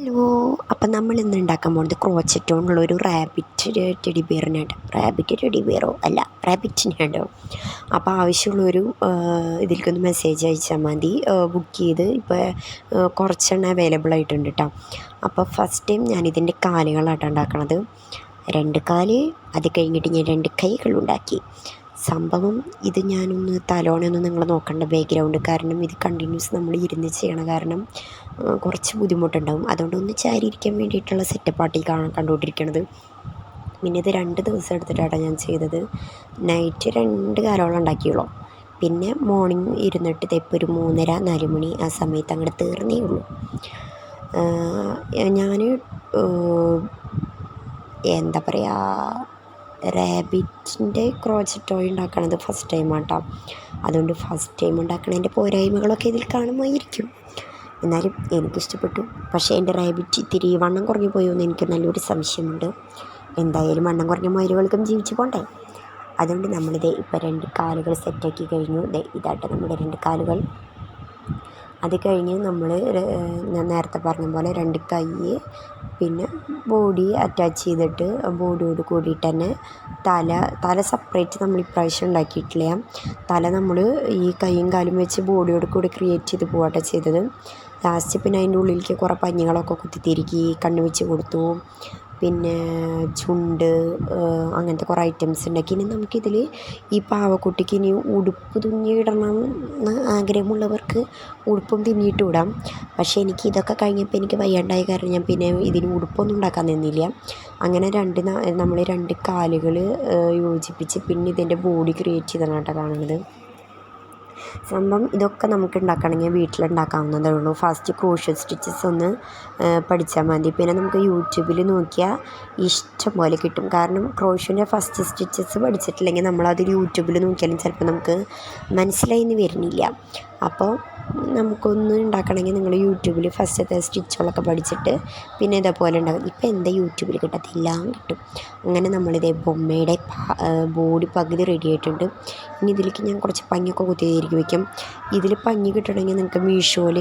Hello അപ്പം നമ്മൾ ഇന്ന് ഉണ്ടാക്കാൻ പോകുന്നത് ക്രോച്ചറ്റ് കൊണ്ടുള്ള ഒരു റാബിറ്റ് ടെഡി ബിയറിനായിട്ട് റാബിറ്റ് ടെഡി ബിയറോ? അല്ല റാബിറ്റിനാണ്ടോ അപ്പോൾ ആവശ്യമുള്ളൊരു ഇതിലേക്കൊന്ന് മെസ്സേജ് അയച്ചാൽ മതി. ബുക്ക് ചെയ്ത് ഇപ്പോൾ കുറച്ചെണ്ണം അവൈലബിൾ ആയിട്ടുണ്ട് കേട്ടോ അപ്പോൾ ഫസ്റ്റ് ടൈം ഞാൻ ഇതിന്റെ കാലുകളാട്ടോ ഉണ്ടാക്കണത്. രണ്ട് കാൽ അത് കഴിഞ്ഞിട്ട് ഞാൻ രണ്ട് കൈകൾ ഉണ്ടാക്കി സംഭവം ഇത് ഞാനൊന്ന് തലോണയൊന്നും നിങ്ങൾ നോക്കണ്ട. ബാക്ക്ഗ്രൗണ്ട് കാരണം ഇത് കണ്ടിന്യൂസ് നമ്മൾ ഇരുന്ന് ചെയ്യണം കാരണം കുറച്ച് ബുദ്ധിമുട്ടുണ്ടാവും. അതുകൊണ്ട് ഒന്ന് ചാരിയിരിക്കാൻ വേണ്ടിയിട്ടുള്ള സെറ്റപ്പാട്ടി കാണാൻ കണ്ടുകൊണ്ടിരിക്കണത്. പിന്നെ ഇത് രണ്ട് ദിവസം എടുത്തിട്ടാണ് ഞാൻ ചെയ്തത്. നൈറ്റ് രണ്ട് കാലോളം ഉണ്ടാക്കിയുള്ളൂ. പിന്നെ മോർണിംഗ് ഇരുന്നിട്ട് തെപ്പ് ഒരു മൂന്നര നാല് മണി ആ സമയത്ത് അങ്ങോട്ട് തീർന്നേ ഉള്ളൂ. ഞാൻ എന്താ പറയുക റാബിറ്റിന്റെ ക്രോച്ചറ്റ് ടോയ് ഉണ്ടാക്കണത് ഫസ്റ്റ് ടൈം ആട്ടോ. അതുകൊണ്ട് ഫസ്റ്റ് ടൈം ഉണ്ടാക്കണതിന്റെ പോരായ്മകളൊക്കെ ഇതിൽ കാണുമായിരിക്കും. എന്നാലും എനിക്കിഷ്ടപ്പെട്ടു. പക്ഷേ എന്റെ റാബിറ്റ് ഇത്തിരി വണ്ണം കുറഞ്ഞു പോയോ എന്ന് എനിക്ക് നല്ലൊരു സംശയമുണ്ട്. എന്തായാലും വണ്ണം കുറഞ്ഞ മയിലുകൾക്കും ജീവിച്ചു പോണ്ടേ? അതുകൊണ്ട് നമ്മളിത് ഇപ്പോൾ രണ്ട് കാലുകൾ സെറ്റാക്കി കഴിഞ്ഞു. ഇതായിട്ട് നമ്മുടെ രണ്ട് കാലുകൾ. അത് കഴിഞ്ഞ് നമ്മൾ ഞാൻ നേരത്തെ പറഞ്ഞ പോലെ രണ്ട് കൈ പിന്നെ ബോഡി അറ്റാച്ച് ചെയ്തിട്ട് ബോഡിയോട് കൂടിയിട്ട് തന്നെ തല തല സെപ്പറേറ്റ് നമ്മൾ ഇപ്രാവശ്യം ഉണ്ടാക്കിയിട്ടില്ല. തല നമ്മൾ ഈ കൈയും കാലും വെച്ച് ബോഡിയോട് കൂടി ക്രിയേറ്റ് ചെയ്ത് പോവാട്ടെ ചെയ്തത്. ലാസ്റ്റ് പിന്നെ അതിന്റെ ഉള്ളിലേക്ക് കുറേ പഞ്ഞികളൊക്കെ കുത്തിത്തിരുക്കി കണ്ണ് വെച്ച് കൊടുത്തു. പിന്നെ ചുണ്ട് അങ്ങനത്തെ കുറേ ഐറ്റംസ് ഉണ്ടാക്കി ഇനി നമുക്കിതിൽ ഈ പാവക്കുട്ടിക്ക് ഇനി ഉടുപ്പ് തുന്നിയിടണം എന്ന് ആഗ്രഹമുള്ളവർക്ക് ഉടുപ്പും തുന്നിയിട്ട് വിടാം പക്ഷേ എനിക്ക് ഇതൊക്കെ കഴിഞ്ഞപ്പോൾ എനിക്ക് വയ്യാണ്ടായ കാരണം ഞാൻ പിന്നെ ഇതിന് ഉടുപ്പൊന്നും ഉണ്ടാക്കാൻ നിന്നില്ല. അങ്ങനെ രണ്ട് നമ്മൾ രണ്ട് കാലുകൾ യോജിപ്പിച്ച് പിന്നെ ഇതിന്റെ ബോഡി ക്രിയേറ്റ് ചെയ്തതാണ് കേട്ടോ കാണുന്നത്. സംഭവം ഇതൊക്കെ നമുക്ക് ഉണ്ടാക്കണമെങ്കിൽ വീട്ടിലുണ്ടാക്കാവുന്നതേ ഉള്ളൂ. ഫസ്റ്റ് ക്രോഷ്യ സ്റ്റിച്ചസ് ഒന്ന് പഠിച്ചാൽ മതി. പിന്നെ നമുക്ക് യൂട്യൂബിൽ നോക്കിയാൽ ഇഷ്ടം പോലെ കിട്ടും. കാരണം ക്രോഷ്യന്റെ ഫസ്റ്റ് സ്റ്റിച്ചസ് പഠിച്ചിട്ടില്ലെങ്കിൽ നമ്മളത് യൂട്യൂബിൽ നോക്കിയാലും ചിലപ്പോൾ നമുക്ക് മനസ്സിലായി എന്ന് വരുന്നില്ല. അപ്പോൾ നമുക്കൊന്ന് ഉണ്ടാക്കണമെങ്കിൽ നിങ്ങൾ യൂട്യൂബിൽ ഫസ്റ്റത്തെ സ്റ്റിച്ചുകളൊക്കെ പഠിച്ചിട്ട് പിന്നെ ഇതേപോലെ ഉണ്ടാകും ഇപ്പോൾ എന്താ യൂട്യൂബിൽ കിട്ടാത്ത എല്ലാം കിട്ടും. അങ്ങനെ നമ്മളിതേ ബൊമ്മയുടെ ബോഡി പകുതി റെഡി ആയിട്ടുണ്ട്. ഇനി ഇതിലേക്ക് ഞാൻ കുറച്ച് പഞ്ഞൊക്കെ കുത്തിയതായിരിക്കും വയ്ക്കും. ഇതിൽ പഞ്ഞി കിട്ടണമെങ്കിൽ നിങ്ങൾക്ക് മീഷോയിൽ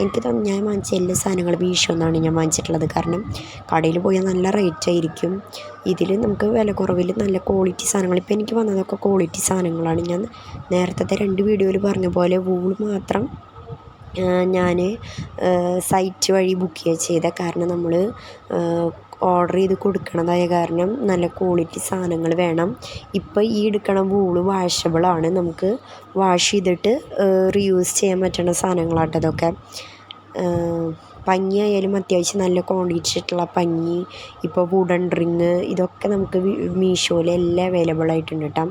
എനിക്ക് തന്നെ ഞാൻ വാങ്ങിച്ച എല്ലാ സാധനങ്ങളും മീഷോ എന്നാണ് ഞാൻ വാങ്ങിച്ചിട്ടുള്ളത്. കാരണം കടയിൽ പോയാൽ നല്ല റേറ്റ് ആയിരിക്കും. ഇതിൽ നമുക്ക് വില കുറവിൽ നല്ല ക്വാളിറ്റി സാധനങ്ങൾ. ഇപ്പോൾ എനിക്ക് വന്നതൊക്കെ ക്വാളിറ്റി സാധനങ്ങളാണ്. ഞാൻ നേരത്തെ രണ്ട് വീഡിയോയിൽ പറഞ്ഞ പോലെ വൂൾ മാത്രം ഞാൻ സൈറ്റ് വഴി ബുക്ക് ചെയ്യുക ചെയ്ത കാരണം നമ്മൾ ഓർഡർ ചെയ്ത് കൊടുക്കണതായ കാരണം നല്ല ക്വാളിറ്റി സാധനങ്ങൾ വേണം. ഇപ്പോൾ ഈ എടുക്കണ വൂൾ വാഷബിളാണ് നമുക്ക് വാഷ് ചെയ്തിട്ട് റീയൂസ് ചെയ്യാൻ പറ്റുന്ന സാധനങ്ങളാട്ടോ ഇതൊക്കെ പഞ്ഞി ആയാലും അത്യാവശ്യം നല്ല ക്വാണ്ടിറ്റി ആയിട്ടുള്ള പഞ്ഞി ഇപ്പോൾ വുഡൻ റിങ് ഇതൊക്കെ നമുക്ക് മീഷോയിൽ എല്ലാം അവൈലബിൾ ആയിട്ടുണ്ട് കേട്ടോ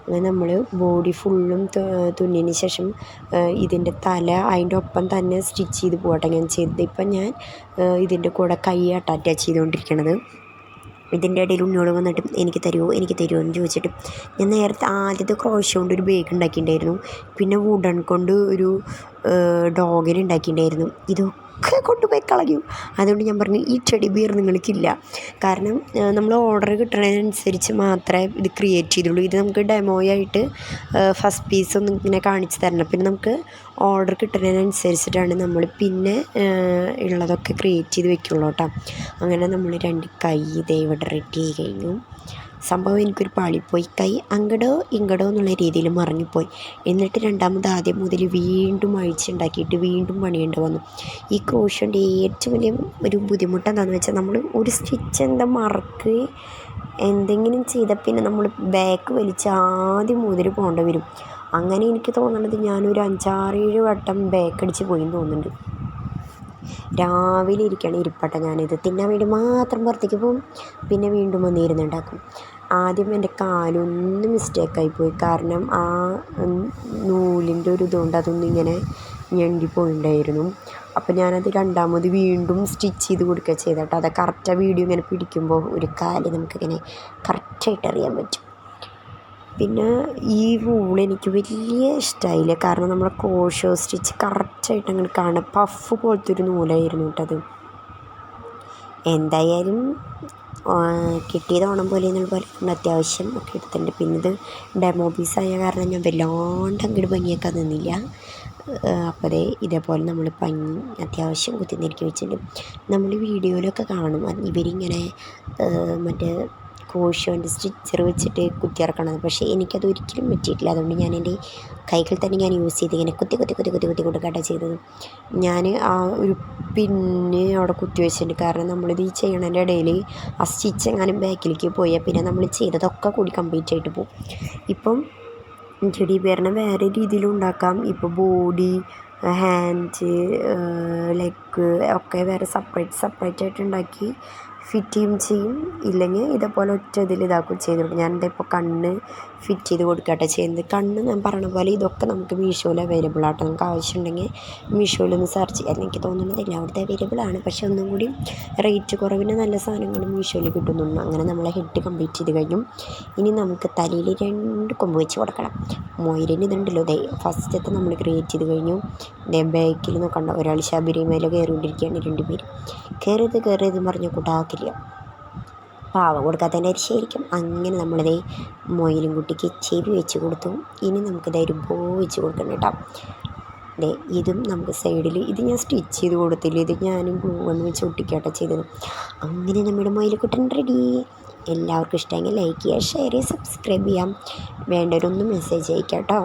അങ്ങനെ നമ്മൾ ബോഡി ഫുള്ളും തുന്നിയതിന് ശേഷം ഇതിന്റെ തല അതിന്റെ ഒപ്പം തന്നെ സ്റ്റിച്ച് ചെയ്ത് പോകട്ടെ ഞാൻ ചെയ്തത് ഇപ്പം ഞാൻ ഇതിന്റെ കൂടെ കൈയാട്ട അറ്റാച്ച് ചെയ്തുകൊണ്ടിരിക്കണത് ഇതിന്റെ ഇടയിൽ ഉണ്ണിയോട് വന്നിട്ട് എനിക്ക് തരുമോ എനിക്ക് തരുമോ എന്ന് ചോദിച്ചിട്ട് ഞാൻ നേരത്തെ ആദ്യത്തെ ക്രോഷ കൊണ്ട് ഒരു ബേഗ് ഉണ്ടാക്കിയിട്ടുണ്ടായിരുന്നു. പിന്നെ വുഡൺ കൊണ്ട് ഒരു ഡോഗിനെ ഉണ്ടാക്കിയിട്ടുണ്ടായിരുന്നു. ഇതൊക്കെ കൊണ്ടുപോയി കളഞ്ഞു. അതുകൊണ്ട് ഞാൻ പറഞ്ഞു ഈ ടെഡി ബിയർ നിങ്ങൾക്കില്ല. കാരണം നമ്മൾ ഓർഡർ കിട്ടണതിനനുസരിച്ച് മാത്രമേ ഇത് ക്രിയേറ്റ് ചെയ്തുള്ളൂ. ഇത് നമുക്ക് ഡെമോ ആയിട്ട് ഫസ്റ്റ് പീസ് ഒന്ന് ഇങ്ങനെ കാണിച്ചു തരണം. പിന്നെ നമുക്ക് ഓർഡർ കിട്ടുന്നതിനനുസരിച്ചിട്ടാണ് നമ്മൾ പിന്നെ ഉള്ളതൊക്കെ ക്രിയേറ്റ് ചെയ്ത് വെക്കുള്ളൂ കേട്ടോ. അങ്ങനെ നമ്മൾ രണ്ട് കൈ ഇവിടെ റെഡി ആയി കഴിഞ്ഞു. സംഭവം എനിക്കൊരു പാളിപ്പോയി കൈ അങ്ങടോ ഇങ്ങടോ എന്നുള്ള രീതിയിൽ മറിഞ്ഞുപോയി എന്നിട്ട് രണ്ടാമത് ആദ്യം മുതൽ വീണ്ടും അഴിച്ചുണ്ടാക്കിയിട്ട് വീണ്ടും പണിയേണ്ടി വന്നു. ഈ ക്രോഷ്യന്റെ ഏറ്റവും വലിയ ഒരു ബുദ്ധിമുട്ട് എന്താണെന്ന് വെച്ചാൽ നമ്മൾ ഒരു സ്റ്റിച്ച് എന്താ മറക്ക് എന്തെങ്കിലും ചെയ്ത പിന്നെ നമ്മൾ ബാക്ക് വലിച്ച് ആദ്യം മുതൽ പോകേണ്ടി വരും. അങ്ങനെ എനിക്ക് തോന്നണത് ഞാനൊരു അഞ്ചാറേഴ് വട്ടം ബാക്ക് അടിച്ച് പോയി തോന്നുന്നുണ്ട്. രാവിലെ ഇരിക്കുകയാണ് ഇരിപ്പട്ടെ ഞാനിത്. തിന്നാൻ വേണ്ടി മാത്രം പുറത്തേക്ക് പോകും. പിന്നെ വീണ്ടും വന്ന് ഇരുന്നുണ്ടാക്കും ആദ്യം എന്റെ കാലൊന്ന് മിസ്റ്റേക്കായി പോയി കാരണം ആ നൂലിന്റെ ഒരു ഇതുകൊണ്ട് അതൊന്നും ഇങ്ങനെ ഞെണ്ടിപ്പോയിണ്ടായിരുന്നു അപ്പോൾ ഞാനത് രണ്ടാമത് വീണ്ടും സ്റ്റിച്ച് ചെയ്ത് കൊടുക്കുക ചെയ്തട്ടോ അത് കറക്റ്റ് വീഡിയോ ഇങ്ങനെ പിടിക്കുമ്പോൾ ഒരു കാൽ നമുക്കിങ്ങനെ കറക്റ്റായിട്ട് അറിയാൻ പറ്റും. പിന്നെ ഈ വൂൾ എനിക്ക് വലിയ ഇഷ്ടമായില്ല കാരണം നമ്മളെ കോഷോ സ്റ്റിച്ച് കറക്റ്റായിട്ട് അങ്ങനെ കാണാം. പഫ് പോലത്തെ ഒരു നൂലായിരുന്നു കേട്ടത് എന്തായാലും കിട്ടിയത് ഓണം പോലെ എന്നുള്ള പോലെ നമ്മൾ അത്യാവശ്യം ഒക്കെ എടുത്തിട്ടുണ്ട്. പിന്നെ ഇത് ഡെമോ ആയ കാരണം ഞാൻ വല്ലാണ്ട് അങ്ങോട്ട് ഭംഗിയാക്കാൻ നിന്നില്ല. അപ്പോൾ ഇതേപോലെ നമ്മൾ പഞ്ഞി അത്യാവശ്യം കുത്തിനെരുക്കി വെച്ചിട്ടുണ്ട്. നമ്മൾ വീഡിയോയിലൊക്കെ കാണും. ഇവരിങ്ങനെ മറ്റേ കോഷോന്റെ സ്റ്റിച്ചർ വെച്ചിട്ട് കുത്തി ഇറക്കണത്. പക്ഷേ എനിക്കത് ഒരിക്കലും പറ്റിയിട്ടില്ല. അതുകൊണ്ട് ഞാൻ എന്റെ കൈകൾ തന്നെ ഞാൻ യൂസ് ചെയ്ത് ഇങ്ങനെ കുത്തി കുത്തി കുത്തി കുത്തി കുത്തി കൊടുക്കട്ടെ ചെയ്തത്. ഞാൻ ആ ഒരു പിന്നെ അവിടെ കുത്തി വെച്ചിട്ടുണ്ട്. കാരണം നമ്മളിത് ഈ ചെയ്യണതിന്റെ ഇടയിൽ ആ സ്റ്റിച്ച് എങ്ങാനും ബാക്കിലേക്ക് പോയാൽ പിന്നെ നമ്മൾ ചെയ്തതൊക്കെ കൂടി കംപ്ലീറ്റ് ആയിട്ട് പോകും ഇപ്പം ചെടി പേരിനെ വേറെ രീതിയിൽ ഉണ്ടാക്കാം. ഇപ്പോൾ ബോഡി ഹാൻഡ് ലെഗ് ഒക്കെ വേറെ സെപ്പറേറ്റ് സെപ്പറേറ്റ് ആയിട്ട് ഉണ്ടാക്കി ഫിറ്റ് ചെയ്യും ചെയ്യും. ഇല്ലെങ്കിൽ ഇതേപോലെ ഒറ്റ ഇതിൽ ഇതാക്കും ചെയ്തു ഞാൻ ഇപ്പോൾ കണ്ണ് ഫിറ്റ് ചെയ്ത് കൊടുക്കട്ടെ ചെയ്യുന്നത്. കണ്ണ് ഞാൻ പറഞ്ഞ പോലെ ഇതൊക്കെ നമുക്ക് മീഷോയിൽ അവൈലബിൾ ആട്ടോ. നമുക്ക് ആവശ്യമുണ്ടെങ്കിൽ മീഷോയിൽ ഒന്ന് സെർച്ച് ചെയ്യാം. എനിക്ക് തോന്നുന്നത് എല്ലായിടത്തും അവൈലബിൾ ആണ്. പക്ഷെ ഒന്നും കൂടി റേറ്റ് കുറവിന് നല്ല സാധനങ്ങൾ മീഷോയിൽ കിട്ടുന്നുണ്ട്. അങ്ങനെ നമ്മളെ ഹെഡ് കംപ്ലീറ്റ് ചെയ്ത് കഴിഞ്ഞു. ഇനി നമുക്ക് തലയിൽ രണ്ട് കൊമ്പ് വെച്ച് കൊടുക്കണം. മൊയിലിന് ഇതുണ്ടല്ലോ ദേ. ഫസ്റ്റത്തെ നമ്മൾ ക്രിയേറ്റ് ചെയ്ത് കഴിഞ്ഞു. ദേ ബാക്കിൽ നോക്കണ്ട. ഒരാൾ ശബരിമല കയറിക്കൊണ്ടിരിക്കുകയാണ് രണ്ടുപേരും കയറിയത് കയറിയത് പറഞ്ഞ കൂട്ടാക്കില്ല പാവം. കൊടുക്കാത്തതിന്റെ ശരിക്കും അങ്ങനെ നമ്മളിതേ മൊയിലും കുട്ടിക്ക് ചെവി വെച്ച് കൊടുത്തു. ഇനി നമുക്കിത് ഒരു ബോ വെച്ച് കൊടുക്കണം കേട്ടോ. ദേ ഇതും നമുക്ക് സൈഡിൽ ഇത് ഞാൻ സ്റ്റിച്ച് ചെയ്ത് കൊടുത്തില്ല. ഇത് ഞാനും ഗ്ലൂ കൊണ്ട് വെച്ച് ഒട്ടിക്കാട്ടോ ചെയ്തത്. അങ്ങനെ നമ്മുടെ മൊയിലുക്കുട്ടൻ റെഡി എല്ലാവർക്കും ഇഷ്ടമെങ്കിൽ ലൈക്ക് ചെയ്യുക ഷെയർ ചെയ്യുക സബ്സ്ക്രൈബ് ചെയ്യാം വേണ്ടവരൊന്ന് മെസ്സേജ് അയക്കാം കേട്ടോ